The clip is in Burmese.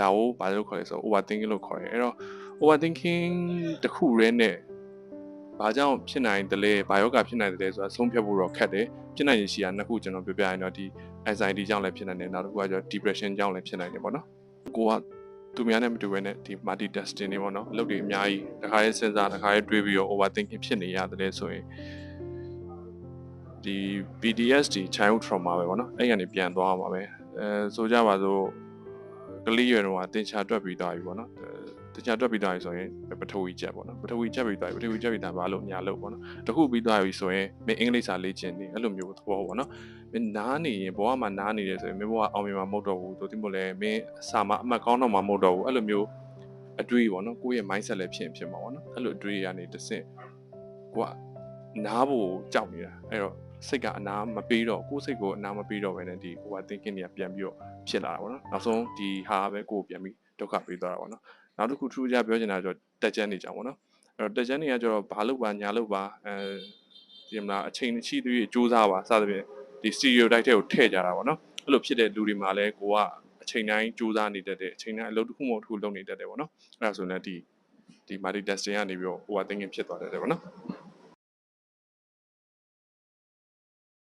ဒါကိုဘာလို့ခေါ်လဲဆိုတော့ overthinking လို့ခေါ်တယ်အဲ့တော့ overthinking တစ်ခုရဲနဲ့ဘာကြောင့်ဖြစ်နိုင်တယ်လဲဘာယောဂဖြစ်နိုင်တယ်လဲဆိုတာဆုံးဖြတ်ဖို့တော့ခက်တယ်ဖြစ်နိုင်ရရှိတာနှစ်ခုကျွန်တော်ပြောပြရင်တော့ဒီ anxiety ကြောင့်လည်းဖြစ်နိုင်တယ်နောက်တစ်ခုကကျတော့ depression ကြောင့်လည်းဖြစ်နိုင်တယ်ပေါ့နော်ကိုကသူများနဲ့မတူဘဲနဲ့ဒီ multitasking နေပေါ့နော်အလုပ်တွေအများကြီးတစ်ခါရေးစဉ်းစားတစ်ခါရေးတွေးပြီးတော့ overthinking ဖြစ်နေရတယ်ဆိုရင်ဒီ PTSD childhood trauma ပဲပေါ့နော်အဲ့ကနေပြန်သွားမှာပဲအဲဆိုကြပါစို့ ကလေးရွယ်တော့တင်ချာတွက်ပြီးသွားပြီပေါ့နော်တင်ချာတွက်ပြီးသွားပြီဆိုရင်ပထဝီချက်ပေါ့နော်ပထဝီချက်ပြီးသွားပြီပထဝီချက်ပြီးတာဘာလို့ညာလို့ပေါ့နော်တခုပြီးသွားပြီဆိုရင်မင်းအင်္ဂလိပ်စာလေ့ကျင့်နေအဲ့လိုမျိုးသဘောပေါ့နော်မင်းနားနေရင်ဘဝမှာနားနေတယ်ဆိုရင်မင်းဘဝအောင်မြင်မှာမဟုတ်တော့ဘူးသို့တိမို့လဲမင်းအစာမှာအမှတ်ကောင်းတော့မှာမဟုတ်တော့ဘူးအဲ့လိုမျိုးအတွေးပေါ့နော်ကိုယ့်ရဲ့ mindset လည်းဖြစ်ဖြစ်မှာပေါ့နော်အဲ့လိုအတွေးကနေတစ်ဆင့်ကိုကနားဖို့ကြောက်နေတာအဲ့တော့ စိတ်ကအနာမပေးတော့ကိုယ်စိတ်ကိုအနာမပေးတော့ဘဲနဲ့ဒီဟိုက thinking တွေကပြန်ပြီးတော့ဖြစ်လာတာပေါ့နော်နောက်ဆုံးဒီဟာပဲကိုယ်ပြန်ပြီးဒုက္ခပေးသွားတာပေါ့နော်နောက်တစ်ခုထူးခြားပြောချင်တာကျတော့တက်ချမ်းနေကြပေါ့နော်အဲ့တော့တက်ချမ်းနေကကျတော့ဘာလို့ပါညာလို့ပါအဲဒီမလားအချိန်ရှိသေးစူးစားပါစသဖြင့်ဒီ stereotype တွေကိုထည့်ကြတာပေါ့နော်အဲ့လိုဖြစ်တဲ့လူတွေမှာလည်းကိုကအချိန်တိုင်းစူးစားနေတတ်တယ်အချိန်တိုင်းအလုပ်တစ်ခုမဟုတ်တစ်ခုလုပ်နေတတ်တယ်ပေါ့နော်အဲ့ဒါဆိုရင်လည်းဒီဒီ multitasking ကနေပြီးတော့ overthinking ဖြစ်သွားတတ်တယ်ပေါ့နော်